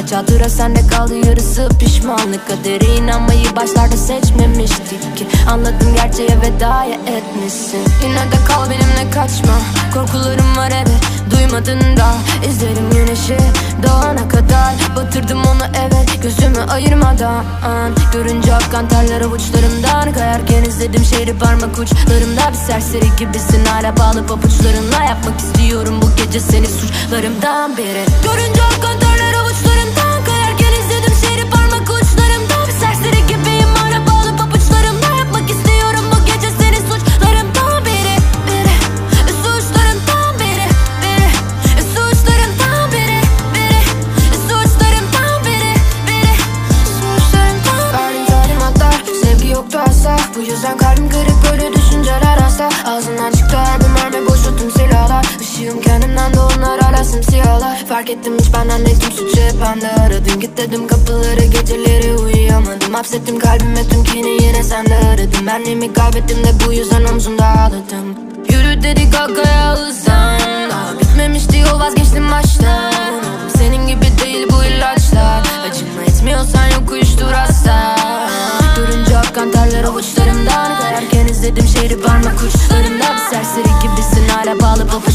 Kaç hatıra sende kaldı yarısı pişmanlık. Kadere inanmayı başlarda seçmemiştik ki. Anladım gerçeğe veda etmişsin. Yine de kal benimle kaçma. Korkularım var evet duymadın da. İzlerim güneşi doğana kadar. Batırdım onu evet gözümü ayırmadan. Görünce akan terler avuçlarımdan. Kayarken izledim şehri parmak uçlarımda. Bir serseri gibisin hala bağlı pabuçlarınla Yapmak istiyorum bu gece seni suçlarımdan biri Görünce akan terler yoktu asla. Bu yüzden kalbim kırık böyle düşünceler hasta Ağzından çıktı her bir mermi boşu tüm silahlar. Işığım kendimden de onlar hala simsiyahlar Fark ettim hiç benden değil tüm suçu hep bende. Aradım Git dedim kapıları geceleri uyuyamadım. Hapsettim kalbime tüm kini yine sende aradım Benliğimi kaybettim de bu yüzden omzumda ağladım. Yürü dedik arkaya hızlan avuçlarımdan Kararken izledim şehri parmak uçlarımda Bir serseri gibisin hala bağlı bu